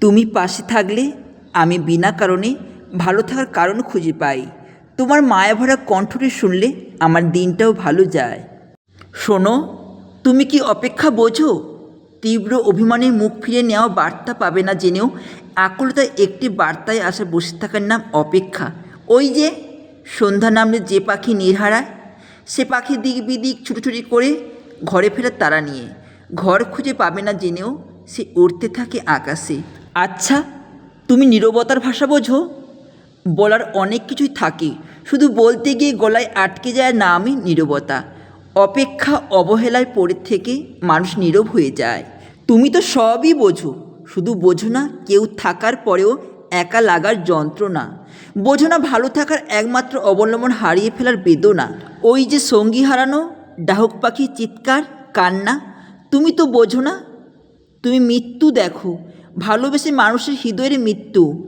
তুমি পাশে থাকলে আমি বিনা কারণে ভালো থাকার কারণ খুঁজে পাই। তোমার মায়াভরা কণ্ঠটি শুনলে আমার দিনটাও ভালো যায়। শোনো, তুমি কি অপেক্ষা বোঝো? তীব্র অভিমানের মুখ ফিরে নেওয়া বার্তা পাবে না জেনেও আকুলতায় একটি বার্তায় আসা বসে থাকার নাম অপেক্ষা। ওই যে, সন্ধ্যা নামলে যে পাখি নির্হারায়, সে পাখি দিক বিদিক ছুটোছুটি করে ঘরে ফেরার তারা নিয়ে। ঘর খুঁজে পাবে না জেনেও সে উড়তে থাকে আকাশে। আচ্ছা তুমি নীরবতার ভাষা বোঝো? বলার অনেক কিছুই থাকে। শুধু বলতে গিয়ে গলায় আটকে যায় নামই নীরবতা। অপেক্ষা অবহেলায় পড়ে থেকে মানুষ নীরব হয়ে যায়। তুমি তো সবই বোঝো। শুধু বোঝো না, কেউ থাকার পরেও একা লাগার যন্ত্রণা। বোঝো না, ভালো থাকার একমাত্র অবলম্বন হারিয়ে ফেলার বেদনা। ওই যে সঙ্গী হারানো, ডাহক পাখি চিৎকার, কান্না, তুমি তো বোঝো না। তুমি মৃত্যু দেখো। ভালোবেসে মানুষের হৃদয়ের মৃত্যু।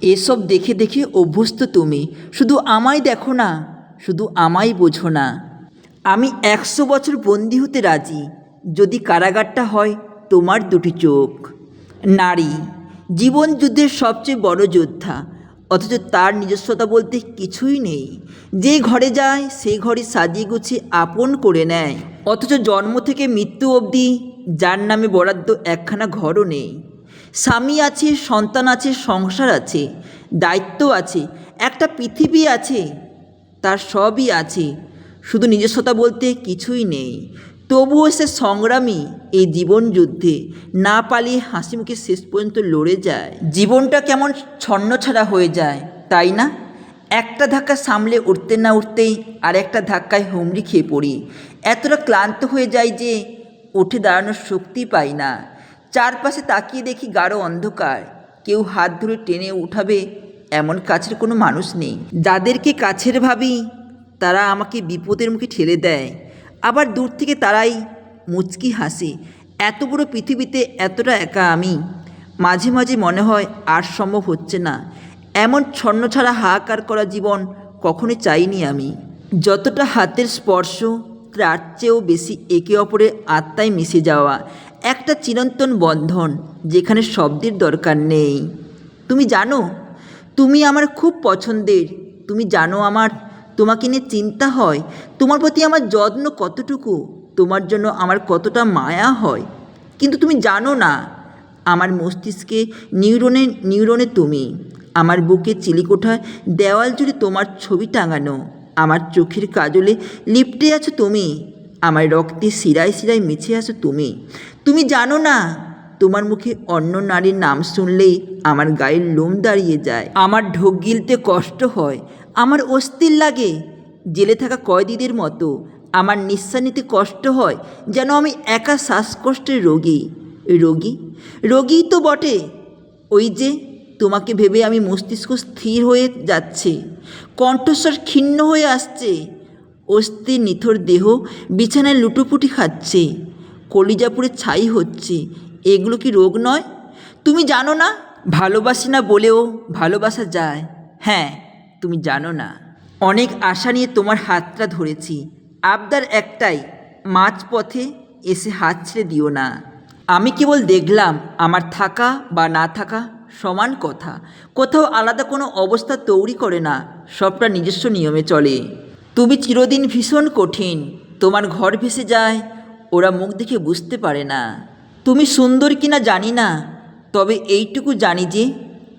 এসব দেখে দেখে অভ্যস্ত তুমি। শুধু আমায় দেখো না, শুধু আমায় বোঝো না। আমি একশো বছর বন্দি হতে রাজি। যদি কারাগারটা হয়, তোমার দুটি চোখ। নারী, জীবন যুদ্ধের সবচেয়ে বড় যোদ্ধা। অথচ তার নিজস্বতা বলতে কিছুই নেই। যে ঘরে যায়, সেই ঘরে সাজিয়ে গুছিয়ে আপন করে নেয়। অথচ জন্ম থেকে মৃত্যু অবধি যার নামে বরাদ্দ একখানা ঘরও নেই। স্বামী আছে, সন্তান আছে, সংসার আছে, দায়িত্ব আছে, একটা পৃথিবী আছে, তার সবই আছে। শুধু নিজস্বতা বলতে কিছুই নেই। তবুও সে সংগ্রামী এই জীবন যুদ্ধে। না পালিয়ে হাসি মুখে শেষ পর্যন্ত লড়ে যায়। জীবনটা কেমন ছন্নছাড়া হয়ে যায়, তাই না? একটা ধাক্কা সামলে উঠতে না উঠতেই আর একটা ধাক্কায় হুমড়ি খেয়ে পড়ি। এতটা ক্লান্ত হয়ে যায় যে উঠে দাঁড়ানোর শক্তি পাই না। চারপাশে তাকিয়ে দেখি গাঢ় অন্ধকার। কেউ হাত ধরে টেনে উঠাবে এমন কাছের কোনো মানুষ নেই। যাদেরকে কাছের ভাবি, তারা আমাকে বিপদের মুখে ঠেলে দেয়। আবার দূর থেকে তারাই মুচকি হাসে। এত বড় পৃথিবীতে এতটা একা আমি। মাঝে মাঝে মনে হয় আর সম্ভব হচ্ছে না। এমন ছন্ন ছাড়া হাহাকার করা জীবন কখনো চাইনি আমি। যতটা হাতের স্পর্শ, তার চেয়েও বেশি একে অপরের আত্মায় মিশে যাওয়া। একটা চিরন্তন বন্ধন যেখানে শব্দের দরকার নেই। তুমি জানো, তুমি আমার খুব পছন্দের। তুমি জানো আমার, তোমাকে নিয়ে চিন্তা হয়, তোমার প্রতি আমার যত্ন কতটুকু, তোমার জন্য আমার কতটা মায়া হয়। কিন্তু তুমি জানো না, আমার মস্তিষ্কে নিউরনে নিউরনে তুমি। আমার বুকে চিলিকোঠায় দেওয়াল জুড়ে তোমার ছবি টাঙানো। আমার চোখের কাজলে লিপটে আছো তুমি। আমার রক্তে শিরায় শিরায় মিছে আছো তুমি। তুমি জানো না, তোমার মুখে অন্য নারীর নাম শুনলেই আমার গায়ের লোম দাঁড়িয়ে যায়। আমার ঢোক গিলতে কষ্ট হয়, আমার অস্থির লাগে। জেলে থাকা কয়েদিদের মতো আমার নিঃশ্বাস নিতে কষ্ট হয়, যেন আমি একা শ্বাসকষ্টের রোগী। রোগী? রোগীই তো বটে। ওই যে তোমাকে ভেবে আমি মস্তিষ্ক স্থির হয়ে যাচ্ছে, কণ্ঠস্বর ক্ষীণ হয়ে আসছে। অস্থির নিথর দেহ বিছানায় লুটোপুটি খাচ্ছে, কলিজাপুরে ছাই হচ্ছে। এগুলো কি রোগ নয়? তুমি জানো না? ভালোবাসি না বলেও ভালোবাসা যায়। হ্যাঁ তুমি জানো না। অনেক আশা নিয়ে তোমার হাতটা ধরেছি। আবদার একটাই, মাঝপথে এসে হাত ছেড়ে দিও না। আমি কেবল দেখলাম, আমার থাকা বা না থাকা সমান কথা। কোথাও আলাদা কোনো অবস্থা তৈরি করে না, সবটা নিজস্ব নিয়মে চলে। তুমি চিরদিন ভীষণ কঠিন। তোমার ঘর ভেসে যায়, ওরা মুখ দেখে বুঝতে পারে না। তুমি সুন্দর কিনা জানি না, তবে এইটুকু জানি যে,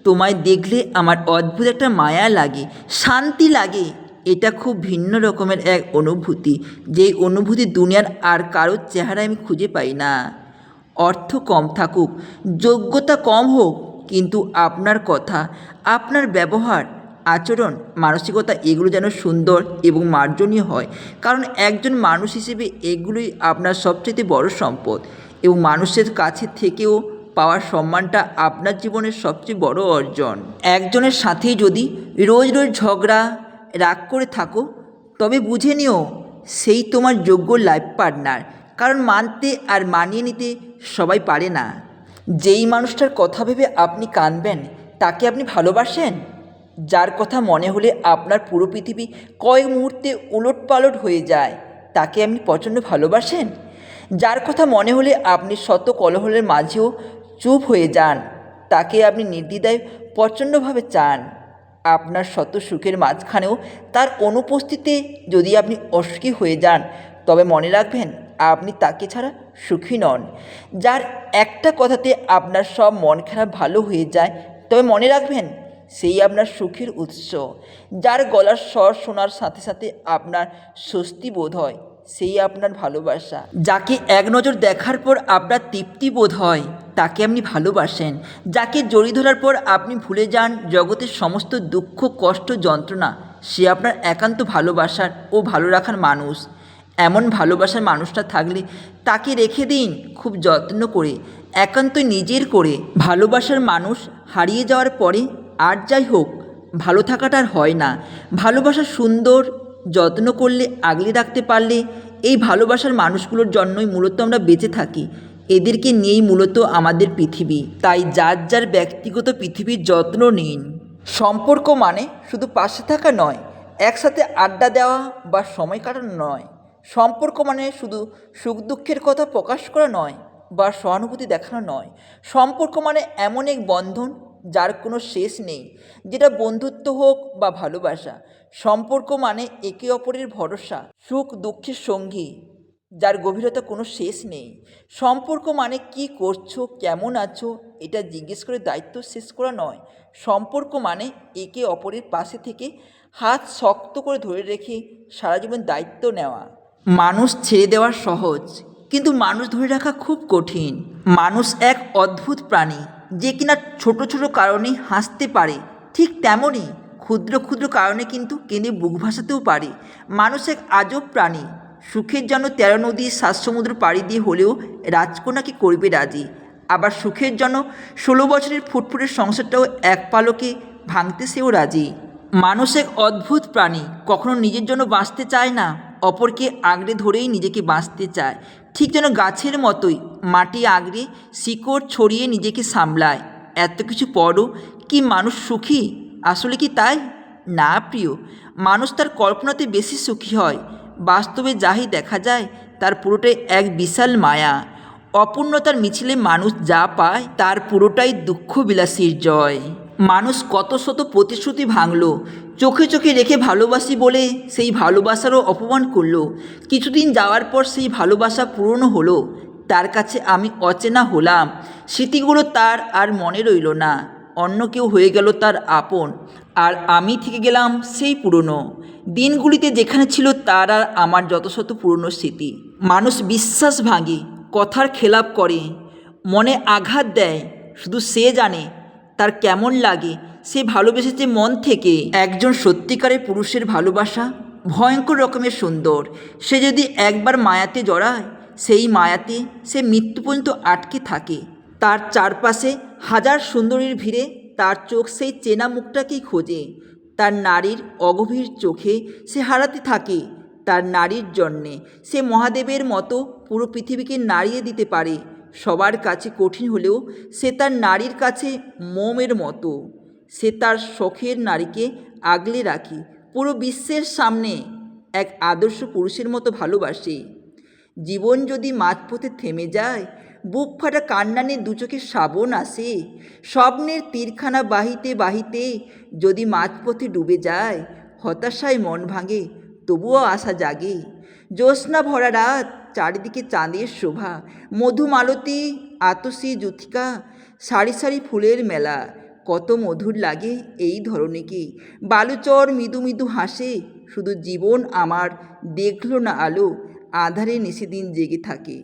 তোমায় দেখলে আমার অদ্ভুত একটা মায়া লাগে, শান্তি লাগে। এটা খুব ভিন্ন রকমের এক অনুভূতি যেই অনুভূতি দুনিয়ার আর কারোর চেহারায় আমি খুঁজে পাই না। অর্থ কম থাকুক, যোগ্যতা কম হোক, কিন্তু আপনার কথা, আপনার ব্যবহার আচরণ, মানসিকতা এগুলো যেন সুন্দর এবং মার্জনীয় হয়। কারণ একজন মানুষ হিসেবে এগুলোই আপনার সবচেয়ে বড় সম্পদ এবং মানুষের কাছে থেকেও পাওয়ার সম্মানটা আপনার জীবনের সবচেয়ে বড় অর্জন। একজনের সাথেই যদি রোজ রোজ ঝগড়া, রাগ করে থাকো, তবে বুঝে নিও সেই তোমার যোগ্য লাইফ পার্টনার কারণ মানতে আর মানিয়ে নিতে সবাই পারে না। যেই মানুষটার কথা ভেবে আপনি কাঁদবেন, তাকে আপনি ভালোবাসেন? যার কথা মনে হলে আপনার পুরো পৃথিবী কয়েক মুহূর্তে উলট পালট হয়ে যায়, তাকে আপনি প্রচণ্ড ভালোবাসেন? যার কথা মনে হলে আপনি শত কলহলের মাঝেও চুপ হয়ে যান, তাকে আপনি নির্দ্বিধায় প্রচণ্ডভাবে চান। আপনার শত সুখের মাঝখানেও তার অনুপস্থিতিতে যদি আপনি অসুখী হয়ে যান, তবে মনে রাখবেন আপনি তাকে ছাড়া সুখী নন। যার একটা কথাতে আপনার সব মন খারাপ ভালো হয়ে যায়, তবে মনে রাখবেন সেই আপনার সুখের উৎস। যার গলার স্বর শোনার সাথে সাথে আপনার স্বস্তি বোধ হয়, সেই আপনার ভালোবাসা। যাকে এক নজর দেখার পর আপনার তৃপ্তি বোধ হয়, তাকে আপনি ভালোবাসেন। যাকে জড়িয়ে ধরার পর আপনি ভুলে যান, জগতের সমস্ত দুঃখ, কষ্ট, যন্ত্রণা, সে আপনার একান্ত ভালোবাসার ও ভালো রাখার মানুষ। এমন ভালোবাসার মানুষটা থাকলে তাকে রেখে দিন খুব যত্ন করে একান্ত নিজের করে। ভালোবাসার মানুষ হারিয়ে যাওয়ার পরে আর যাই হোক, ভালো থাকাটা আর হয় না। ভালোবাসা সুন্দর, যত্ন করলে, আগলে রাখতে পারলে এই ভালোবাসার মানুষগুলোর জন্যই মূলত আমরা বেঁচে থাকি। এদেরকে নিয়েই মূলত আমাদের পৃথিবী। তাই যার যার ব্যক্তিগত পৃথিবীর যত্ন নিন। সম্পর্ক মানে শুধু পাশে থাকা নয়, একসাথে আড্ডা দেওয়া বা সময় কাটানো নয়। সম্পর্ক মানে শুধু সুখ দুঃখের কথা প্রকাশ করা নয় বা সহানুভূতি দেখানো নয়। সম্পর্ক মানে এমন এক বন্ধন যার কোনো শেষ নেই, যেটা বন্ধুত্ব হোক বা ভালোবাসা। সম্পর্ক মানে একে অপরের ভরসা, সুখ, দুঃখের সঙ্গী, যার গভীরতা কোনো শেষ নেই। সম্পর্ক মানে কি করছ, কেমন আছো, এটা জিজ্ঞেস করে দায়িত্ব শেষ করা নয়। সম্পর্ক মানে একে অপরের পাশে থেকে হাত শক্ত করে ধরে রেখে সারা জীবন দায়িত্ব নেওয়া। মানুষ ছেড়ে দেওয়া সহজ, কিন্তু মানুষ ধরে রাখা খুব কঠিন। মানুষ এক অদ্ভুত প্রাণী। যে কিনা ছোট ছোট কারণে হাসতে পারে, ঠিক তেমনই ক্ষুদ্র ক্ষুদ্র কারণে কিন্তু কেঁদে বুক ভাসাতেও পারে। মানুষ এক আজব প্রাণী, সুখের জন্য তেরো নদী সাত সমুদ্র পাড়ি দিয়ে হলেও রাজকন্যাকে করবে রাজি। আবার সুখের জন্য ষোলো বছরের ফুটফুটের সংসারটাও এক পালকে ভাঙতে সেও রাজি। মানুষ এক অদ্ভুত প্রাণী, কখনো নিজের জন্য বাঁচতে চায় না, অপরকে আগড়ে ধরেই নিজেকে বাঁচতে চায়। ঠিক যেন গাছের মতোই, মাটি আগড়ে শিকড় ছড়িয়ে নিজেকে সামলায়। এত কিছু পরও কি মানুষ সুখী? আসলে কি তাই? না প্রিয়, মানুষ তার কল্পনাতে বেশি সুখী হয়। বাস্তবে যাই দেখা যায়, তার পুরোটাই এক বিশাল মায়া। অপূর্ণতার মিছিলে মানুষ যা পায়, তার পুরোটাই দুঃখ বিলাসীর জয়। মানুষ কত শত প্রতিশ্রুতি ভাঙল চোখে চোখে রেখে ভালোবাসি বলে সেই ভালোবাসারও অপমান করল। কিছুদিন যাওয়ার পর সেই ভালোবাসা পূরণ হলো। তার কাছে আমি অচেনা হলাম। স্মৃতিগুলো তার আর মনে রইল না। অন্য কেউ হয়ে গেল তার আপন। আর আমি থেকে গেলাম সেই পুরনো। দিনগুলিতে যেখানে ছিল তার আর আমার যত শত পুরনো স্মৃতি। মানুষ বিশ্বাস ভাঙে, কথার খেলাপ করে। মনে আঘাত দেয়, শুধু সে জানে তার কেমন লাগে। সে ভালোবেসেছে মন থেকে একজন সত্যিকারের পুরুষের ভালোবাসা, ভয়ঙ্কর রকমের সুন্দর। সে যদি একবার মায়াতে জড়ায়, সেই মায়াতে সে মৃত্যু পর্যন্ত আটকে থাকে। তার চারপাশে হাজার সুন্দরীর ভিড়ে তার চোখ সেই চেনা মুখটাকেই খোঁজে। তার নারীর অগভীর চোখে সে হারাতে থাকে। তার নারীর জন্যে সে মহাদেবের মতো পুরো পৃথিবীকে নাড়িয়ে দিতে পারে। সবার কাছে কঠিন হলেও সে তার নারীর কাছে মোমের মতো। সে তার শখের নারীকে আগলে রাখে। পুরো বিশ্বের সামনে এক আদর্শ পুরুষের মতো ভালোবাসে। জীবন যদি মাঝপথে থেমে যায়, বুক ফাটা কান্নানে দু চোখে শ্রাবণ আসে। স্বপ্নের তীরখানা বাহিতে বাহিতে যদি মাঝপথে ডুবে যায়, হতাশায় মন ভাঙে, তবুও আশা জাগে। জ্যোৎস্না ভরা রাত, চারিদিকে চাঁদের শোভা, মধুমালতী, আতসী যুথিকা সারি সারি ফুলের মেলা। কত মধুর লাগে এই ধরনীকে বালুচর মৃদু মৃদু হাসে, শুধু জীবন আমার দেখল না আলো, আধারে নিষেদিন জেগে থাকে।